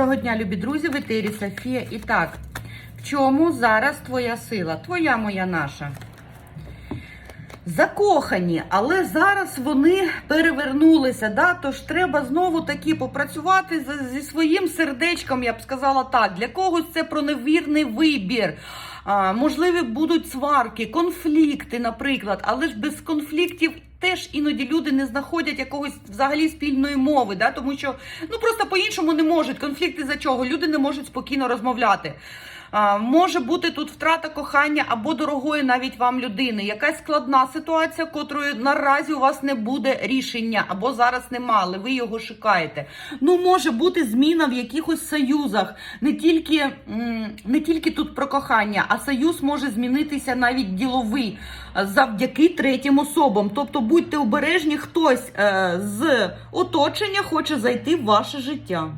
Доброго дня, любі друзі, в етері Софія. І так, в чому зараз твоя сила? Твоя моя наша. Закохані, але зараз вони перевернулися. Да? Тож треба знову таки попрацювати зі своїм сердечком, я б сказала так. Для когось це про невірний вибір. А, можливі будуть сварки, конфлікти, наприклад, але ж без конфліктів. Теж іноді люди не знаходять якогось взагалі спільної мови, да? тому що ну просто по-іншому не можуть. Конфлікти за чого? Люди не можуть спокійно розмовляти. Може бути тут втрата кохання або дорогої навіть вам людини. Якась складна ситуація, котрої наразі у вас не буде рішення, або зараз нема, але ви його шукаєте. Ну, може бути зміна в якихось союзах. Не тільки, не тільки тут про кохання, а союз може змінитися навіть діловий е, завдяки третім особам. Тобто будьте обережні, хтось е, з оточення хоче зайти в ваше життя.